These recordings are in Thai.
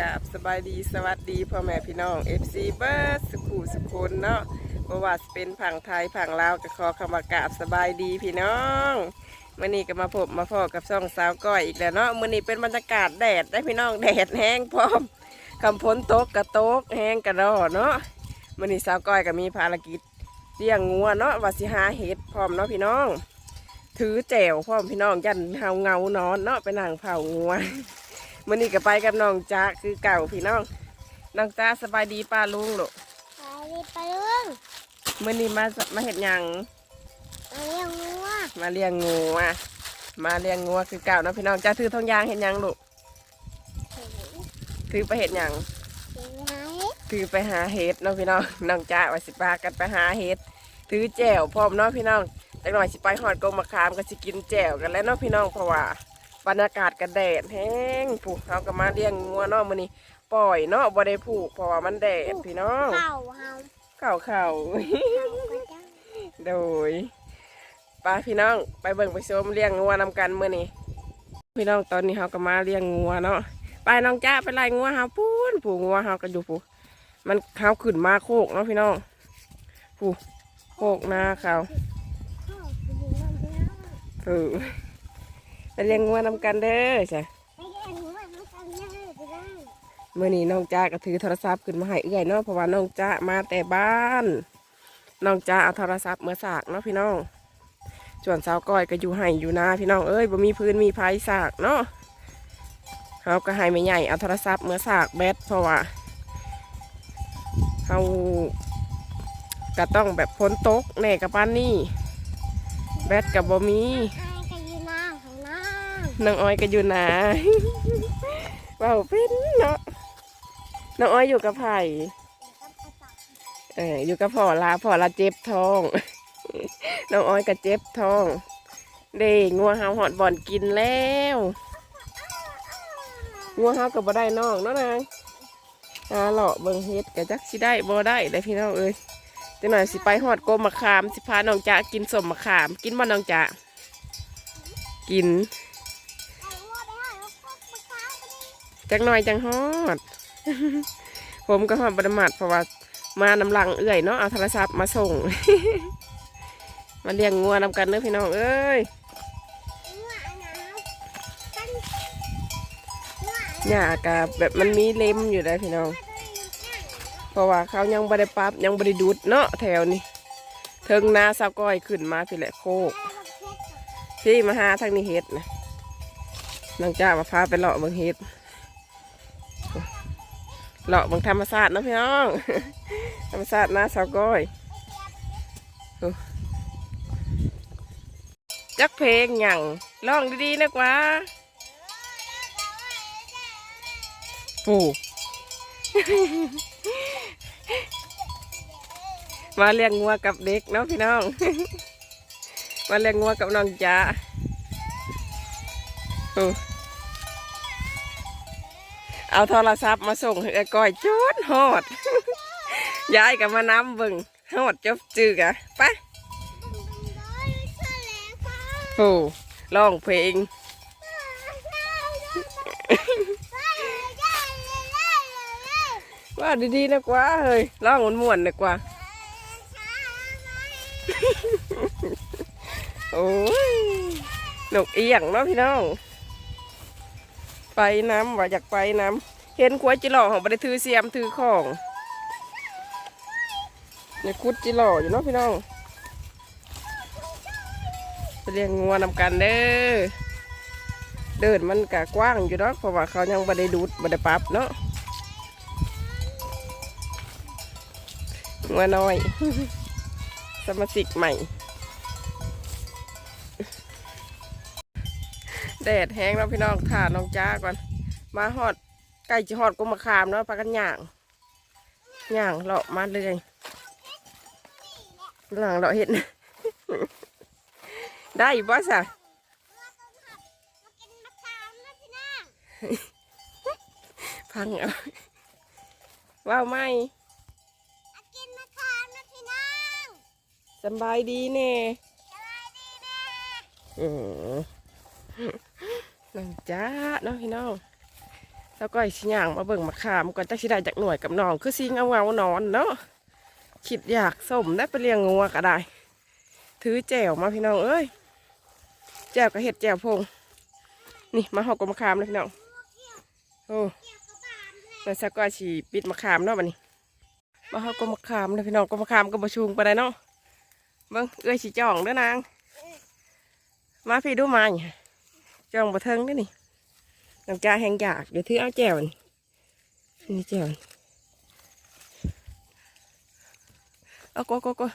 กับสบายดีสวัสดีพ่อแม่พี่น้อง FC เบิร์ดสุขุสุขคนเนาะบ่ว่าสิเป็นผังไทยผังลาวก็ขอคำว่ากาบสบายดีพี่น้องมื่อนี้ก็มาพบมาพอกับซ่องสาวก้อยอีกแล้วเนาะมื่อนี้เป็นบรรยากาศแดดได้พี่น้องแดดแห้งพร้อมคำพ้นตกกระโตกแห้งกระดอเนาะมื่อนี้สาวก้อยก็มีภารกิจเลี้ยงงัวเนาะว่าสิหาเห็ดพร้อมเนาะพี่น้อง ถือแจวพร้อมพี่น้องยันเฮาเงานอนเนาะไปนั่งเผางัว มื่อนี้ก็ไปกับน้องจ้าคือเก่าพี่น้อง น้องจ้าสบายดีป้าลุงลูกไปดิไปลุงมื่อนี้มามาเห็ดหยังมาเลี้ยงงัวมาเลี้ยงงูอะมาเลี้ยงงัวคือเก่าเนาะพี่น้องจ้าถือทองยางเห็ดหยังลูกถึงถือไปเห็ดหยังถึงไหนถือไปหาเห็ดเนาะพี่น้องน้องจ้าว่าสิพากันไปหาเห็ดถือแจวพร้อมเนาะพี่น้องจักหน่อยสิไปหอดกงมะขามก็สิกินแจวกันแล้วเนาะพี่น้องเพราะว่า บรรยากาศกันแดดแห้งผูกเขาก็มาเลี้ยงงัวเนาะมื่อนี้ปล่อยเนาะบ่ได้ผูกเพราะว่ามันแดดพี่น้องเข่าเฮาเข่าเข่าก็ได้โดยป้าพี่น้องไปเบิ่งไปชมเลี้ยงงัวนำกันเมื่อนี้พี่น้องตอนนี้เขาก็มาเลี้ยงงัวเนาะไปน้องจ้าไปไล่งัวเฮาปูนผูงัวเฮากันอยู่ผูมันเขาขึ้นมาโคกเนาะพี่น้องผูโคกนาเขาเข้าไปดูมันเถอะเออ ไปเลี้ยงงัวนำกันเด้อจ้ะไปเลี้ยงงัวน้ำกันได้ไปได้เมื่อนี้น้องจ้าก็ถือโทรศัพท์ขึ้นมาให้เอื้อยเนาะเพราะว่าน้องจ้ามาแต่บ้านน้องจ้าเอาโทรศัพท์เมื่อสากเนาะพี่น้องส่วนสาวก้อยก็อยู่ให้อยู่นาพี่น้องเอ้ยบ่มีพื้นมีไฟสากเนาะเขาก็ให้ไม่ใหญ่เอาโทรศัพท์เมื่อสากแบตเพราะว่าเขาก็ต้องแบบพ้นตกแน่กับป้านนี่แบตกับบ่มี น้องอ้อยก็อยู่นาเว้าเป็นเนาะน้องอ้อยอยู่กับไผ่เอออยู่กับพ่อลาพ่อลาเจ็บท้อง น้องอ้อยก็เจ็บท้อง เด้งัวเฮาหอดบ่อนกินแล้วงัวเฮาก็บ่ได้น้องเนาะนางอาเลาะเบิ่งเฮ็ดก็จักสิได้บ่ได้ได้พี่น้องเอ้ยจังหน่อยสิไปหอดโกมมะขามสิพาน้องจ๋ากินสมมะขาม กินบ่น้องจ๋ากิน ไอ้งัวไปหาเอาพวกมะขามไปดิ จักหน่อยจังฮอด ผมก็ฮอดบไดมัดเพราะว่ามานำหลังเอื่อยเนาะเอาโทรศัพท์มาส่ง มาเลี้ยงงัวนำกันเด้อพี่น้องเอ้ยงัวอันนั้นกันงัวนหญ้ากะแบบมันมีเล็มอยู่ได้พี่น้อง เพราะว่าเขายังบ่ไดปั๊บยังบ่ได้ดูดเนาะแถวนี้เทิงนาสาวก้อยขึ้นมาพี่แหละโคกพี่มาหาทางนี้เฮ็ดนะน้องจ้ามาพาไปเลาะเบิ่งเฮ็ด เลาะบิ่งธรรมชาสติเนะพี่น้อง ธรรมชาสตินาสาวก้อยจักเพลงหยังร้องดีๆนะกว่าปูมาเลี้ยงงัวกับเด็กเนาะพี่น้อง มาเลี้ยงงัวกับน้องจ๋าโอ้ เอาโทรศัพท์มาส่งให้ก้อยจดฮอดยายกับมาน้ำบิ่งฮอดจบจือกะไปโอ้ร้องเพลงว่าดีๆนะกว่าเฮ้ยร้องม่วนๆนะกว่าโอ้ยนกเอียงเนาะพี่น้อง ไปน้ำว่าอยากไปน้ำเห็นขวายจิหล่อของบริถือเสียมถือของเนี่ยคุดจิหล่ออยู่เนาะพี่น้องไปเรียงงัวนำกันเด้อเดินมันกะกว้างอยู่เนาะเพราะว่าเขายังบ่ได้ดูดบ่ได้ปรับเนาะงัวน้อย สมาชิกใหม่ แดดแห้งแล้วพี่น้องถ่าน้องจ้าก่อน มาหอดไก่จะหอดกุมะขามเนาะพากันย่างย่างเลาะมาเลยหลังเราเห็น ได้บ่สะพังเอาว้าวไหมสำบายดีเน่อืมน้ องจ้าเนาะพี่น้องแล้วก็สิย่างมาเบิ่งมาขามก่อนจักสิได้จากหน่วยกับน้องคือสิเงาเงานอนเนาะคิดอยากสมได้ไปเลี้ยงงัวก็ได้ ถือแจวมาพี่น้องเอ้ยแจวกับเห็ดแจวพงนี่มาหอกกับมะขามเลยพี่น้องโอ้แล้วสักก็ฉีปิดมะขามเนาะบัดนี้มาหอกกับมะขามเลยพี่น้องกับมะขามกับบะชุงไปได้เนาะเบิ่งเอ้ยสิจ่องเด้อนางมาพี่ดูมาเนี่ย จองบะเทิงเด้นี่น้ำจาแห้งอยากเดี๋ยวถือเอาแจวนี่นี่แจวนี่เอาก็ก็ก็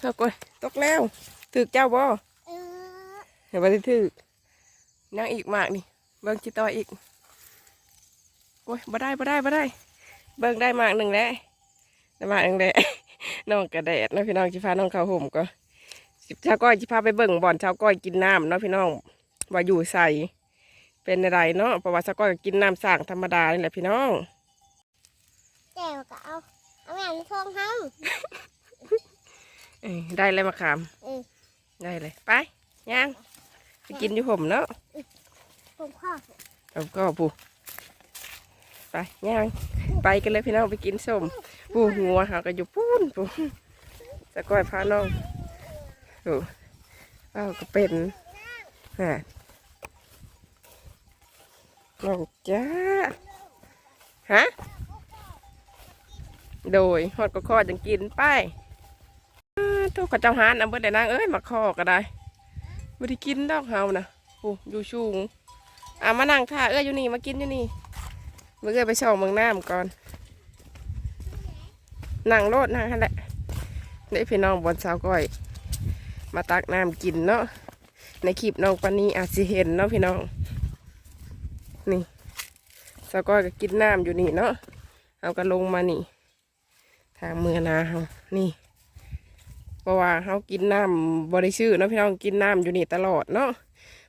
เอาก็ตกแล้วถือเจ้าบ่เออเดี๋ยวไปถือนั่งอีกมากนี่ เบิ่งจิต่ออีกโอ้ยบ่ได้บ่ได้บ่ได้ เบิ่งได้มากหนึ่งแล้วได้มากหนึ่งแล้ว น้องกระแดดเนาะพี่น้องจิพาน้องเข้าห่มก็สิเช้าก้อยจิพาไปเบิ่งบ่อนเช้าก้อยกินน้ำเนาะพี่น้องว่าอยู่ใส่เป็นอะไรเนาะเพราะว่าเช้าก้อยก็กินน้ำสร้างธรรมดานี่แหละพี่น้องแก้วก็เอาเอาแม่ทองเฮาเอ้ยได้เลยมาขามเออได้เลยไปย่างไปกินอยู่ห่มเนาะผมข้อเอาก็ปู ไปย่างไปกันเลยพี่น้องไปกินส้มปูงัวหาก็อยู่ปูนปูเช้าก้อยพาน้องโอ้เอ้าก็เป็นฮะน้องจ้าฮะโดยฮอดก็คอจังกินไปทุกข้าเจ้าหานเอาเบิดได้นางเอ้ยมาคอก็ได้ไม่ได้กินดอกเฮานะโอ้อยู่สูงอะมานั่งท่าเอ้ยอยู่นี่มากินอยู่นี่ เมื่อเอ้ไปส่องเมืองน้ำก่อนนั่งโลดนั่งแหละได้พี่น้องบนสาวก้อย มาตักน้ำกินเนาะในคลิปน้องปานี้อาจสิเห็นเนาะพี่น้อง นี่สาวก้อยก็กินน้ำอยู่นี่เนาะเอาก็ลงมานี่ ทางเมืองนาเฮานี่เพราะว่าเฮากินน้ำบริชื่อเนาะพี่น้องกินน้ำอยู่นี่ตลอดเนาะ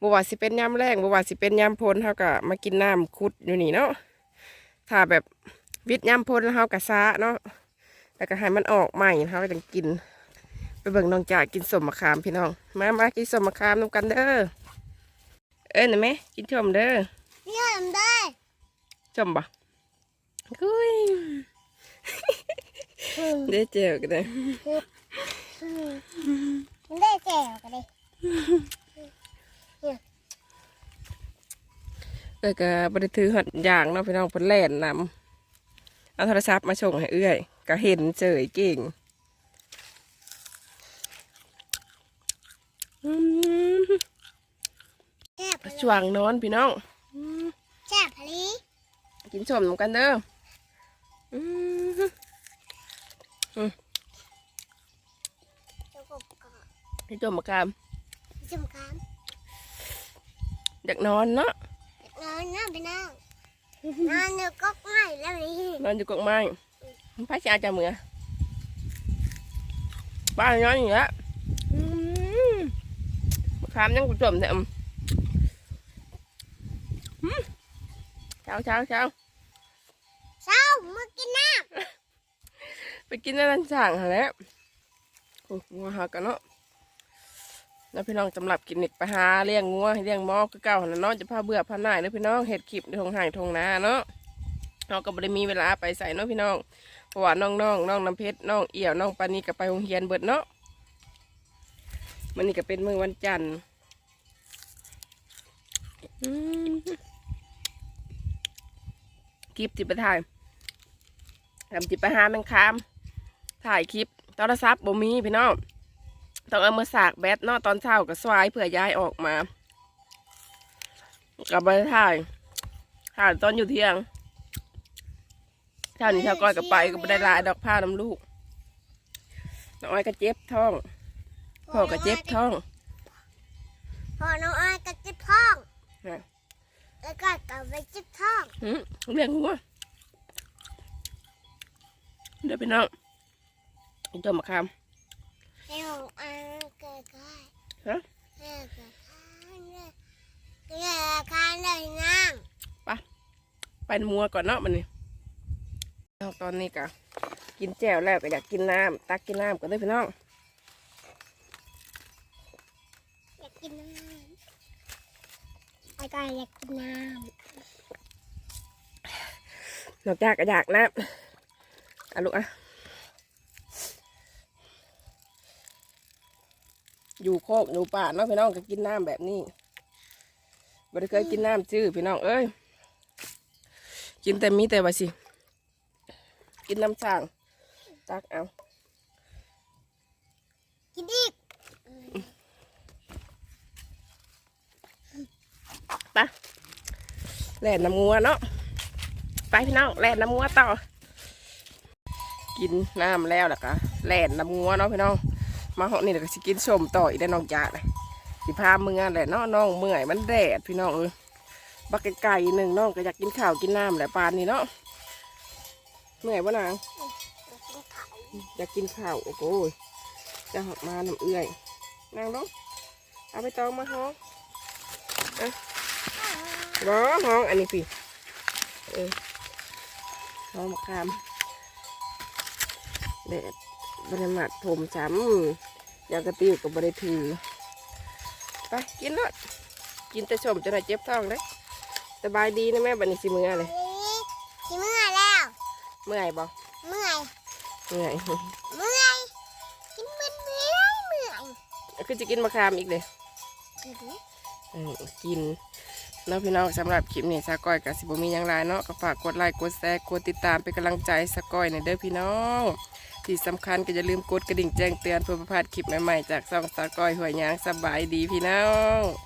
บว่าสิเป็นยามแรงบว่าสิเป็นยามพลเฮาก็มากินน้ำคุดอยู่นี่เนาะ ถ้าแบบวิทย์ยามพลแล้วเฮาก็ซาเนาะแล้วก็ให้มันออกใหม่เฮาก็จังกิน ไปเบิ่งน้องจ่ากินสมมะขามพี่น้อง มามากินสมมะขามนำกันเด้อเอ้ยนะแม่กินชมเด้อเนี่ยทำได้จมบ่กุยอืมเด้เจอกันเลยอืมมันได้แก้วก็ได้ เอ้ยก็บริถือหัดอย่างเนาะพี่น้องเพิ่นแล่นนำเอาโทรศัพท์มาส่งให้เอื้อย ก็เห็นเจอเก่งอืมแก้วพะช่วงนอนพี่น้องอืมแก้วพะลีกินสมนำกันเด้ออืมเจ้ากบกพี่จมมะขามจุ่มคามอยากนอนเนาะ นอนนั่งไปนั่งนอนอยู่ก็ง่ายแล้วนี่นอนอยู่กกไม้พระชาจะเหมือบ้านนอนอย่างเงี้ยอืมมะขามยังกุจมเนี่ยอืมอืมเช้าเช้าเช้าเช้ามากินน้ไปกินนั่นสั่งหาแล้วโอ้งัวหากันเนาะ แล้วพี่น้องสำหรับกินนิกไปหาเลี้ยงงัวเลี้ยงมอคือเก่าหันน่ะเนาะจะพาเบื่อพาหน่ายเนาะพี่น้องเห็ดขีบทงห่างทงนาเนาะเราก็บ่ได้มีเวลาไปใส่เนาะพี่น้องเพราะว่าน้องๆน้องน้ำเพชรน้องเอี่ยวน้องปานีก็ไปโรงเรียนเบิดเนาะมันนี่ก็เป็นมือวันจันทร์คลิปที่ไปถ่ายทำจิไปหาแมงคามถ่ายคลิปโทรศัพท์บ่มีพี่น้อง ต้องเอามือสากแบตเนาะตอนเช้าก็สวายเผื่อย้ายออกมากลับมาถ่ายถ่ายตอนอยู่เที่ยงเช้านี้เช้าก้อยกับไปก็ไม่ได้ลายดอกผ้าน้ำลูกน้องอ้อยก็เจ็บท้องำพ่อก็เจ็บท้องพอน้องอ้อยก็เจ็บท้องนะแล้วก็กลับไปเจ็บท้องหืมเลี้ยงหัวเดี๋ยวพี่น้องกินต้มมะขาม ให้น้องอ้อยเกิดได้ฮะเกิดได้เนี่ยเกิดข้างเลยนั่งไปมัวก่อนเนาะมันนี่เอาตอนนี้ก็กินแจ่วแล้วก็อยากกินน้ำตักกินน้ำก่อนเด้พี่น้องอยากกินแล้วก็อยากกินน้ำนอกจากก็อยากนะอะลูกอะ อยู่โคกอยู่ป่าเนาะพี่น้องก็กินน้ำแบบนี้บ่ได้เคยกินน้ำจื้อพี่น้องเอ้ยกินแต่มีแต่ว่าสิ กินน้ำช่างตักเอาำกินอีกไปแล่นน้ำงัวเนาะไปพี่น้องแล่นน้ำงัวต่อ กินน้ำแล้วแล้วก็แล่นน้ำงัวเนาะพี่น้อง มาห้อนี่แล้วก็สิกินส้มต่ออีกได้น้องจ่าเลยสิพาเมือยแหละเนาะน้องเมื่อยมันแดดพี่น้องเอ้ยบักไก่หนึ่งน้องก็อยากกินข้าวกินน้ำแหละปานนี้เนาะเมื่อยปะนางอยากกินข้าวโอ้โหจะหักมาน้ำเอื่อยนางลงเอาไปตองมาห้องอะร้อห้องอันนี้พี่เออห้องมะขามแดดบรรมัดผมช้ำ ยากกระติวกับบริถือไปกินเลยกินแต่ชมจะได้เจ็บท้องเลยสบายดีนะแม่บันนี้สิมือเลยกินเมื่อยแล้วเมื่อยบ่เมื่อยเมื่อยเมื่อยกินมันเมื่อยเมื่อยคือจะกินมะขามอีกเลยกินเออกินเนาะพี่น้องสำหรับคลิปนี้สากอยกับสิบมีหยังไรเนาะก็ฝากกดไลค์กดแชร์กดติดตามเป็นกำลังใจให้สากอยในอยเด้อพี่น้อง ที่สำคัญก็อย่าลืมกดกระดิ่งแจ้งเตือนเพื่อประพลาดคลิปใหม่ๆ จากช่องสากอยหัวยยางสบายดีพี่น้อง